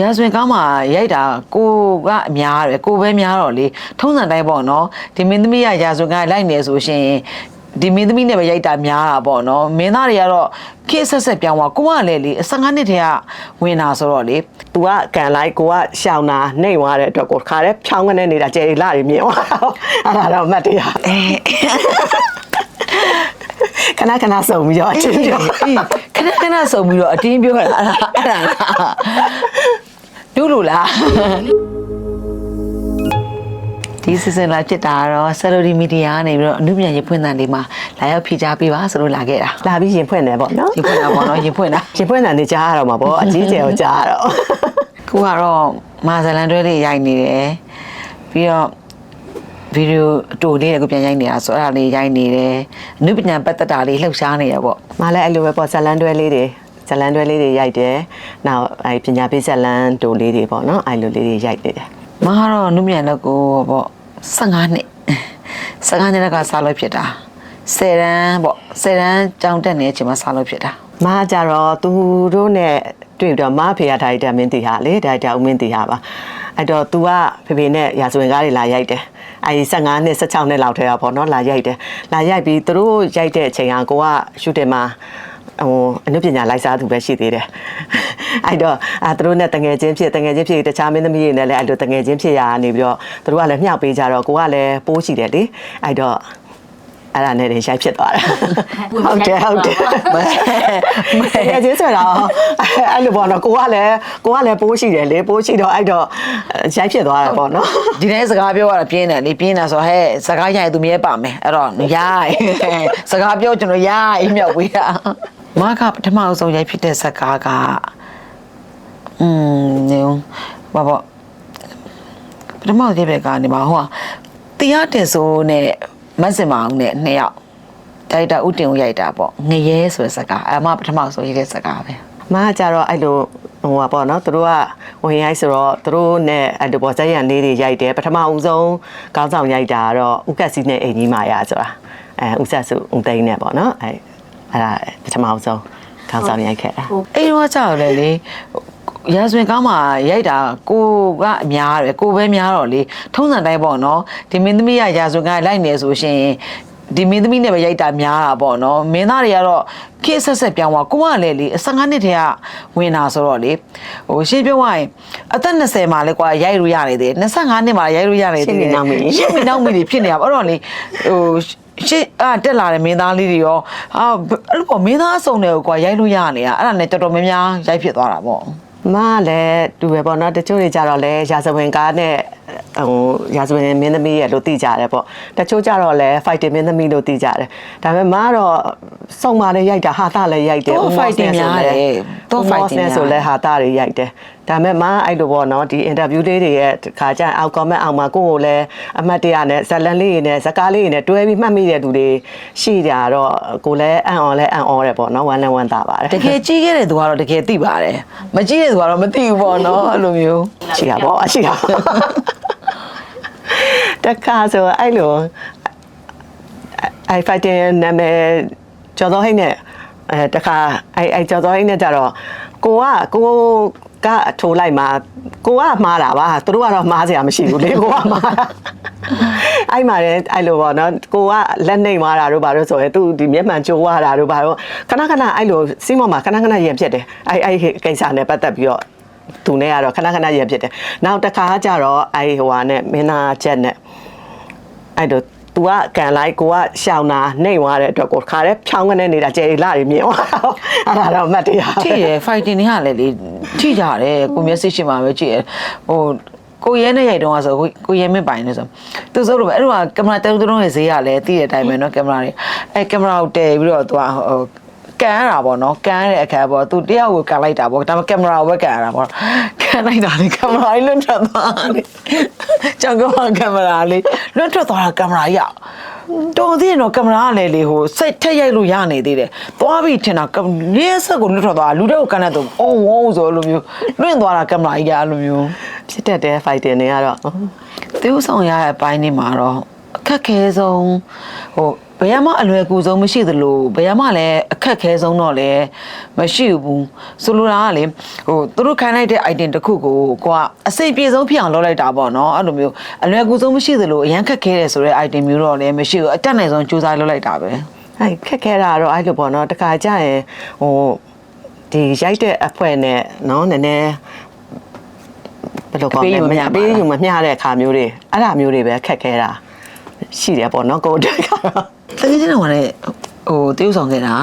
ရာဇဝင်ကားမှာရိုက်တာကိုကအများတယ်ကိုပဲများတော့လေထုံးစံတိုင်းပေါ့နော်ဒီမင်းသမီးကရာဇဝင်ကားလိုက်နေဆိုရှင်ဒီမင်းသမီးနဲ့ပဲရိုက်တာများတာပေါ့နော်မင်းသားတွေကတော့ခေတ်ဆက်ဆက်ပြောင်းသွားကိုကလည်းလေ15နှစ်တည်းကဝင်တာဆိုတော့လေ तू ကကန်လိုက်ကိုကရှောင်းတာနှိမ်သွားတဲ့အတွက်ကိုခါတဲ့ဖြောင်းကနေနေတာကျေလာတွေမြင်သွားတော့အဲ့ဒါတော့မှတ်တရခဏခဏစုံပြီးတော့အချင်းပြောအေးခဏခဏဆုံပြီးတော့အတင်းပြောတာအဲ့ဒါအဲ့ ဒါဒုလို့လားဒီစီဇန်လာဖြစ်တာတော့ဆယ်လိုဒီမီဒီယာကနေပြီးတော့အမှုပြန်ရေးဖွင့်တဲ့နေမှာလာရောက်ဖြေကြားပေးပါဆိုလို့လာခဲ့တာလာပြီးရင်ဖွင့်တယ်ပေါ့နော်ရေးဖွင့်တာပေါ့နော်ရေးဖွင့်တာရင်ဖွင့်တာနေကြားရတော့မှာပေါ့အကြီးကျယ်ကိုကြားရတော့ခုကတော့မာဇလန်တွဲလေးရိုက်နေတယ်ပြီးတော့ဗီဒီယိုအတူလေးကိုပြန်ရိုက်နေတာဆိုအဲ့ဒါလေးရိုက်နေတယ်အမှုပြန်ပတ်သက်တာလေးလှုပ်ရှားနေရပေါ့မလည်းအဲ့လိုပဲပေါ့ဇလန်တွဲလေးတွေ ဇလန်တွဲလေးတွေရိုက်တယ်နောက်အဲ့ပညာပေးဇလန်တိုလေးတွေပေါ့နော်အဲ့လိုလေးတွေရိုက်နေတယ်မကတော့နုမြန်တော့ကိုပေါ့15နှစ်15နှစ်ကစားလို့ဖြစ်တာ10တန်းပေါ့10တန်းကြောင်းတက်နေတဲ့အချိန်မှာစားလို့ဖြစ်တာမကကြတော့သူတို့နဲ့တွေ့ပြီးတော့မဖေရဒါရိုက်တာမင်းတီဟာလေဒါရိုက်တာဦးမင်းတီဟာပါအဲ့တော့ तू ကဖေဖေနဲ့ရာဇဝင်ကားတွေလာရိုက်တယ်အဲ့ဒီ15နှစ်16နှစ်လောက်ထဲကပေါ့နော်လာရိုက်တယ်လာရိုက်ပြီးသူတို့ရိုက်တဲ့အချိန်ကကိုကရှူတင်မှာ ဟိုအနုပညာလိုက်စားသူပဲရှိသေးတယ်အဲ့တော့အာသူတို့နဲ့တငယ်ချင်းဖြစ်တငယ်ချင်းဖြစ်တခြားမင်းသမီးတွေနဲ့လည်းအဲ့လိုတငယ်ချင်းဖြစ်ရနေပြီးတော့သူတို့ကလည်းမြှောက်ပေးကြတော့ကိုကလည်းပိုးရှိတယ်လေအဲ့တော့ အဲ့ဒါနဲ့တည်းရိုက်ဖြစ်သွားတာဟုတ်တယ်ဟုတ်တယ်မဲတကယ်ချင်းဆိုတော့အဲ့လိုပေါ့နော်ကိုကလည်းကိုကလည်းပိုးရှိတယ်လေပိုးရှိတော့အဲ့တော့ရိုက်ဖြစ်သွားတာပေါ့နော်ဒီနေ့စကားပြောရတာပြင်းတယ်လေပြင်းတာဆိုဟဲ့စကားရိုက်သူမြဲပါမယ်အဲ့တော့ရိုက်စကားပြောကျွန်တော်ရိုက်မြောက်ဝေးတာမကပထမအဆုံးရိုက်ဖြစ်တဲ့စကားကอืมနေဘာပေါ့ပထမရိုက်ပဲကနေမှာဟိုကတရားတင်ဆိုးနဲ့ မတ်စင်မအောင်နဲ့နှစ်ယောက်ဒါရိုက်တာဥတင်ကိုရိုက်တာပေါ့ငရဲဆိုတဲ့စကားအမပထမဆုံးရိုက်တဲ့စကားပဲမကကြတော့အဲ့လိုဟိုပါပေါ့နော်သူတို့ကဝင်ရိုက်ဆိုတော့သူတို့နဲ့အဲ့လိုပေါ့ဇက်ရံလေးတွေရိုက်တယ်ပထမဦးဆုံးကောင်းဆောင်ရိုက်တာကတော့ဥက္ကစီနဲ့အိမ်ကြီးမာယာဆိုတာအဲဥဆက်စုဥသိန်းနဲ့ပေါ့နော်အဲအဲ့ဒါပထမဦးဆုံးကောင်းဆောင်ရိုက်ခဲ့တာအဲ့တော့ကြောက်လေလေ ရာဇဝင်ကားမှာရိုက်တာကိုကအများတယ်ကိုပဲများတော့လေထုံးစံတိုင်းပေါ့နော်ဒီမင်းသမီးကရာဇဝင်ကားလိုက်နေဆိုရှင်ဒီမင်းသမီးနဲ့ပဲရိုက်တာများတာပေါ့နော်မင်းသားတွေကတော့ခေတ်ဆက်ဆက်ပြောင်းသွားကိုကလည်းလေ15နှစ်တည်းကဝင်တာဆိုတော့လေဟိုရှင်းပြောရရင်အသက်20မှာလဲကွာရိုက်လို့ရနေတယ်25နှစ်မှာရိုက်လို့ရနေတယ်ရှင်းနေနောက်မိရှင်းနေနောက်မိတွေဖြစ်နေတာပေါ့အဲ့တော့လေဟိုရှင်းအာတက်လာတဲ့မင်းသားလေးတွေရောအာအဲ့လိုပေါ့မင်းသားအစုံတွေကိုကွာရိုက်လို့ရနေတာအဲ့ဒါနဲ့တော်တော်များများရိုက်ဖြစ်သွားတာပေါ့ မကလည်းတူပဲပေါ့နော်တချို့တွေကြတော့လဲရာဇဝင်ကားနဲ့ ဟိုရာဇဝင်မင်းသမီးရဲ့လို့သိကြတယ်ပေါ့တချို့ကြတော့လဲ fighting မင်းသမီးလို့သိကြတယ်ဒါပေမဲ့မကတော့စုံမာလည်းရိုက်တာဟာတာလည်းရိုက်တယ်တော့ဦးမော့စ် fighting နဲ့ဆိုများတယ်တော့ဦးမော့စ် fighting နဲ့ဆိုလဲဟာတာတွေရိုက်တယ်ဒါပေမဲ့မအဲ့လိုပေါ့နော်ဒီ interview လေးတွေရဲ့ခါကျရင်အောက် comment အောက်မှာကိုယ့်ကိုလည်းအမှတ်တရနဲ့ဇလန်လေးတွေနဲ့ဇကားလေးတွေနဲ့တွဲပြီးမှတ်မိတဲ့သူတွေရှိကြတော့ကိုလည်းအံ့ဩလဲအံ့ဩတယ်ပေါ့နော်ဝမ်းလည်းဝမ်းသာပါတယ်တကယ်ကြီးခဲ့တဲ့သူကတော့တကယ်သိပါတယ်မကြီးတဲ့သူကတော့မသိဘူးပေါ့နော်အဲ့လိုမျိုးရှိတာပေါ့အရှိတာပေါ့ တခါဆိုအဲ့လိုအဲ့ fighting နာမည်ကျော်တော်ဟိတ်နဲ့အဲတခါအဲ့အဲ့ကျော်တော်ဟိတ်နဲ့ကြတော့ကိုကကိုကထိုးလိုက်မှာကိုကမှားတာပါသူတို့ကတော့မှားစရာမရှိဘူးလေကိုကမှားတာအဲ့မှာလည်းအဲ့လိုပေါ့နော်ကိုကလက်နှိမ်သွားတာတို့ဘာလို့ဆိုရင်သူဒီမျက်မှန်ကျိုးသွားတာတို့ဘာလို့ခဏခဏအဲ့လိုစီးမော်မှာခဏခဏရင်ဖြစ်တယ်အဲ့အဲ့ကိစ္စနဲ့ပတ်သက်ပြီးတော့ သူနဲ့ကတော့ခဏခဏရဖြစ်တယ်။နောက်တစ်ခါကျတော့အဲဟိုဟာနဲ့မင်းသားချက်နဲ့အဲ့တော့ तू ကကန်လိုက်ကိုကရှောင်းတာနှိမ်သွားတဲ့အတွက်ကိုခါတဲ့ဖြောင်းကနေနေတာကျေလာတွေမြင်သွားတော့အဲ့ဒါတော့မှတ်တရ ထိရယ် fighting တွေကလည်းလေထိကြတယ်ကိုမျက်စိရှိမှပဲကြည့်ရဟိုကိုရဲနဲ့ရိုက်တော့ဆိုကိုကိုရဲမပိုင်နေဆိုသူဆိုလို့ပဲအဲ့တော့ကင်မရာတဲတူတုံးရဲ့ဈေးကလည်းတည့်တဲ့အတိုင်းပဲเนาะကင်မရာတွေအဲကင်မရာကိုတည်ပြီးတော့သူကဟို ကန်ရတာပေါ့နော်ကန်ရတဲ့အခါပေါ့သူတယောက်ကိုကန်လိုက်တာပေါ့ဒါပေမဲ့ကင်မရာကိုပဲကန်ရတာပေါ့ကန်လိုက်တာလေကင်မရာလေးလွတ်ထွက်သွားတယ်ကြောက်ကမကင်မရာလေးလွတ်ထွက်သွားတာကင်မရာကြီးတော်သေးရင်တော့ကင်မရာကလည်းလေဟိုစိတ်ထက်ရိုက်လို့ရနေသေးတယ်သွားပြီထင်တာရဲဆက်ကိုလွတ်ထွက်သွားလူတွေကိုကန်တဲ့သူအော်ဝေါဆိုလိုမျိုးလွင့်သွားတာကင်မရာကြီးကအဲ့လိုမျိုးဖြစ်တတ်တဲ့ fighting တွေကတော့သေဥဆောင်ရတဲ့အပိုင်းနေမှာတော့အခက်ခဲဆုံးဟို ပဘယ်မှအလွယ်ကူဆုံးမရှိသလိုဘယ်မှလည်းအခက်ခဲဆုံးတော့လည်းမရှိဘူးဆိုလိုတာကလေဟိုသူတို့ခိုင်းလိုက်တဲ့ item တစ်ခုကိုကိုကအစိတ်ပြေဆုံးဖြစ်အောင်လုပ်လိုက်တာပေါ့နော်အဲ့လိုမျိုးအလွယ်ကူဆုံးမရှိသလိုအရန်ခက်ခဲတယ်ဆိုတဲ့ item မျိုးတော့လည်းမရှိဘူးအတက်နိုင်ဆုံးစူးစမ်းလုပ်လိုက်တာပဲအဲခက်ခဲတာတော့အဲ့လိုပေါ့နော်တခါကြရင်ဟိုဒီရိုက်တဲ့အဖွဲနဲ့နော်နည်းနည်းဘယ်လိုကောအပေးယူမမျှပါပေးယူမမျှတဲ့အခါမျိုးတွေအဲ့ဒါမျိုးတွေပဲခက်ခဲတာရှိတယ်ပေါ့နော်ကိုယ်တက်ကတော့ တကယ်ချင်းတော့လည်းဟိုတရုပ်ဆောင်ခဲ့တာ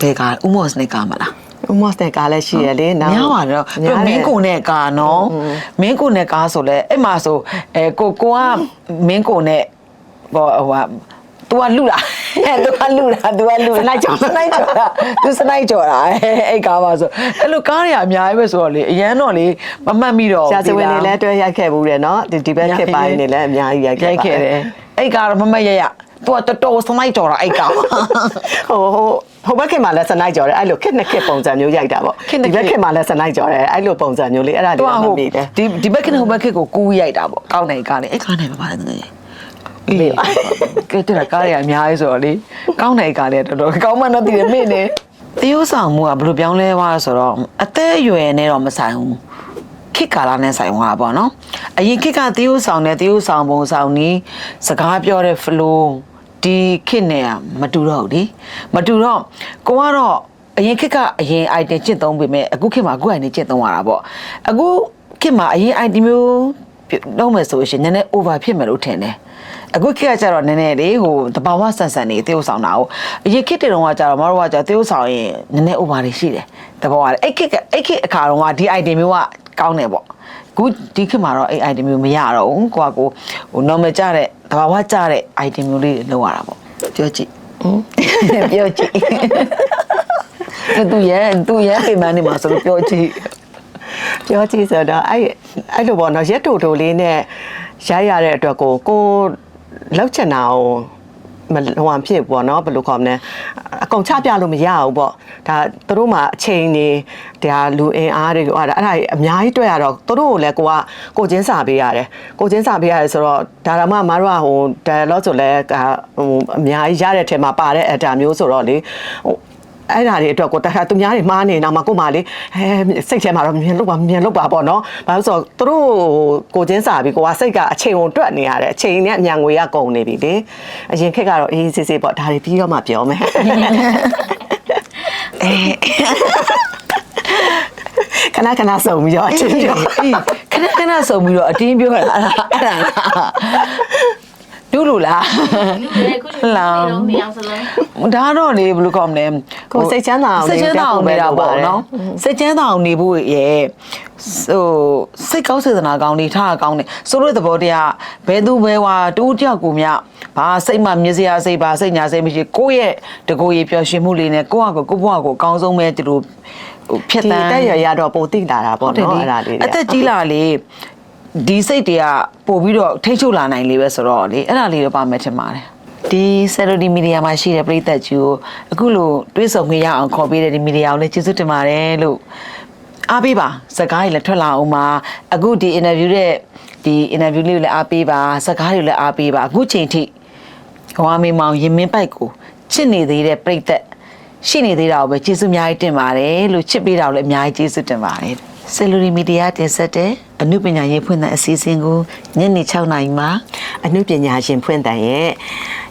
ဘယ်ကဥမော့စနေကမလား ဥမော့စ်တဲ့ကားလည်းရှိရလေနောက် များပါတော့ များ ပြီး တယ် မင်းကိုနဲ့ကာနော်မင်းကိုနဲ့ကာဆိုလဲအဲ့မှာဆိုအဲကိုကိုကမင်းကိုနဲ့ဘောဟိုဟာ तू ကလူတာအဲ तू ကလူတာ तू ကလူစနိုက်ကြော်စနိုက်ကြော်တာ तू စနိုက်ကြော်တာအဲ့ကားပါဆိုအဲ့လိုကားတွေအများကြီးပဲဆိုတော့လေအရန်တော့လေမမှတ်မိတော့ ရှာစဝင်နေလည်းတွဲရိုက်ခဲ့ဘူးတယ်နော်ဒီဒီဘက်ခစ်ပိုင်းနေလည်းအများကြီးရိုက်ခဲ့ ရိုက် ပါ ခဲ့တယ် အဲ့ကားတော့မမှတ်ရရ तू ကတော်တော်စနိုက်ကြော်တာအဲ့ကားဟိုဟိုဟိုဘက်ခင်မှာလည်းစနိုက်ကြော်တယ်အဲ့လိုခစ်နှစ်ခစ်ပုံစံမျိုးရိုက်တာပေါ့ခစ်နှစ်ဒီခစ်ဘက်ခင်မှာလည်းစနိုက်ကြော်တယ်အဲ့လိုပုံစံမျိုးလေးအဲ့ဒါသူလေးကတော့မဟိုမိတယ် ဒီဒီဘက်ခနဲ့ဟိုဘက်ခကိုကူးရိုက်တာပေါ့ကောင်းတယ်ကားလေအဲ့ကားနဲ့ပဲပါတယ်တကယ်အေးကဲတဲ့ကားရအများကြီးဆိုတော့လေကောင်းတယ်ကားလေတော်တော်ကောင်းမှတော့တည်တယ်မိနေတရုပ်ဆောင်မှုကဘယ်လိုပြောင်းလဲသွားလဲဆိုတော့အသက်အရွယ်နဲ့တော့မဆိုင်ဘူး ခေတ်ကာလနဲ့ဆိုင်သွားတာပေါ့နော်အရင်ခေတ်ကတရုပ်ဆောင်နဲ့တရုပ်ဆောင်ပုံဆောင်နီးစကားပြောတဲ့ flow ဒီခေတ်နဲ့ကမတူတော့ဘူးလေမတူတော့ကိုကတော့အရင်ခေတ်ကအရင် item ကျင့်သုံးပေမဲ့အခုခေတ်မှာအခု item ကျင့်သုံးရတာပေါ့အခုခေတ်မှာအရင် item မျိုးလုံးမယ်ဆိုရင်နည်းနည်း over ဖြစ်မယ်လို့ထင်တယ်အခုခေတ်ကကျတော့နည်းနည်းလေးဟိုတဘာဝဆန်ဆန်နေတရုပ်ဆောင်တာကိုအရင်ခေတ်တုန်းကကျတော့မတို့ကကျတရုပ်ဆောင်ရင်နည်းနည်း over တွေရှိတယ်တဘာဝလေအဲ့ခေတ်ကအဲ့ခေတ်အခါတုန်းကဒီ item မျိုးက ကောင်းတယ်ပေါ့အခုဒီခေတ်မှာတော့အဲ့ item မျိုးမရတော့ဘူးကိုကကိုဟို normal ကြတဲ့တဘာဝကြတဲ့ item မျိုးလေးတွေလောက်ရတာပေါ့ပြောကြည့်ပြောကြည့်သူရဲ့သူရဲ့ပြင်ပန်းနေမှာဆိုလို့ပြောကြည့်ပြောကြည့်ဆိုတော့အဲ့အဲ့လိုပေါ့နော်ရက်တူတူလေးနဲ့ရိုက်ရတဲ့အတွက်ကိုကိုလောက်ချင်တာကိုမဟိုအဖြစ်ပေါ့နော်ဘယ်လိုခေါ်မလဲ အကုန်ချပြလို့မရဘူးပေါ့ဒါသူတို့မှာအချိန်နေဒါလူအင်အားတွေဟိုအဲ့ဒါအဲ့ဒါအများကြီးတွေ့ရတော့သူတို့ကိုလည်းကိုကကိုချင်းစာပေးရတယ်ကိုချင်းစာပေးရတယ်ဆိုတော့ဒါရမမတို့ကဟို dialogue ဆိုလဲဟိုအများကြီးရတဲ့ထဲမှာပါတဲ့အတာမျိုးဆိုတော့လေဟို အဲ့ဒါတွေအတွက်ကိုတခါသူများတွေမှားနေတော့မှကို့မလေးဟဲစိတ်ထဲမှာတော့မြင်လို့ပါမြင်လို့ပါပေါ့နော်။ဘာလို့ဆိုတော့သူတို့ကိုချင်းစာပြီးကိုကစိတ်ကအချိန်ကိုတွက်နေရတယ်အချိန်နဲ့အမြန်ငွေရကုန်နေပြီလေ။အရင်ခက်ကတော့အေးစစ်စစ်ပေါ့ဒါတွေပြီးတော့မှပြောမယ်။ခဏခဏစုံပြီးတော့အချင်းပြောအေးခဏခဏဆုံပြီးတော့အတင်းပြောတာအဲ့ဒါအဲ့ဒါ ဒုလို့လားဒီခုချိန်လုံးနေအောင်စလုံးဒါတော့လေဘယ်လိုကောင်းမလဲကိုယ်စိတ်ချမ်းသာအောင်စိတ်ချမ်းသာအောင်နေတာပေါ့နော်စိတ်ချမ်းသာအောင်နေဖို့ရဲ့ဟိုစိတ်ကောင်းစေတနာကောင်းနေထားကောင်းနေဆိုလို့သဘောတရားဘယ်သူဘယ်ဝါတူးကြောက်ကိုမြဘာစိတ်မှမြစရာစိတ်ပါစိတ်ညာစိတ်မရှိကိုယ့်ရဲ့တကိုယ်ရည်ပျော်ရွှင်မှုလေးနဲ့ကိုယ့်ဟာကိုယ်ကိုယ့်ဘဝကိုအကောင်းဆုံးပဲဒီလိုဟိုဖြစ်ဒီတန်းတက်ရရတော့ပိုတိလာတာပေါ့နော်အဲ့ဒါလေးအသက်ကြီးလာလေ ဒီစိတ်တွေကပို့ပြီးတော့ထိတ်ချုပ်လာနိုင်လေပဲဆိုတော့လေအဲ့ဒါလေးတော့ပါမယ်ထင်ပါတယ်ဒီဆယ်လိုဒီမီဒီယာမှာရှိတဲ့ပရိသတ်ကြီးကိုအခုလိုတွေးဆုံခွင့်ရအောင်ခေါ်ပေးတဲ့ဒီမီဒီယာကိုလည်းကျေးဇူးတင်ပါတယ်လို့အားပေးပါစကားတွေလည်းထွက်လာအောင်ပါအခုဒီ interview တဲ့ဒီ interview လေးကိုလည်းအားပေးပါစကားတွေလည်းအားပေးပါအခုချိန်ထိဟောမေမောင်ရင်မင်းပိုက်ကိုချစ်နေသေးတဲ့ပရိသတ်ရှိနေသေးတာကိုပဲကျေးဇူးအများကြီးတင်ပါတယ်လို့ချစ်ပေးတာကိုလည်းအများကြီးကျေးဇူးတင်ပါတယ် ဆယ်လိုဒီမီဒီယာတင်ဆက်တဲ့အမှုပညာရေးဖွင့်တဲ့အစီအစဉ်ကိုညနေ6နာရီမှာအနုပညာရှင်ဖွင့်တဲ့ရဲ့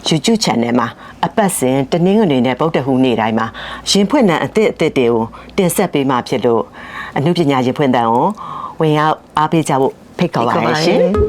YouTube channel မှာအပတ်စဉ်တနင်္ဂနွေနဲ့ဗုဒ္ဓဟူးနေ့တိုင်းမှာရှင်ဖွင့်တဲ့အသစ်အသစ်တွေကိုတင်ဆက်ပေးမှဖြစ်လို့အနုပညာရှင်ဖွင့်တဲ့ကိုဝင်ရောက်အားပေးကြဖို့ဖိတ်ခေါ်ပါရရှင်ဖိတ်ခေါ်ပါတယ်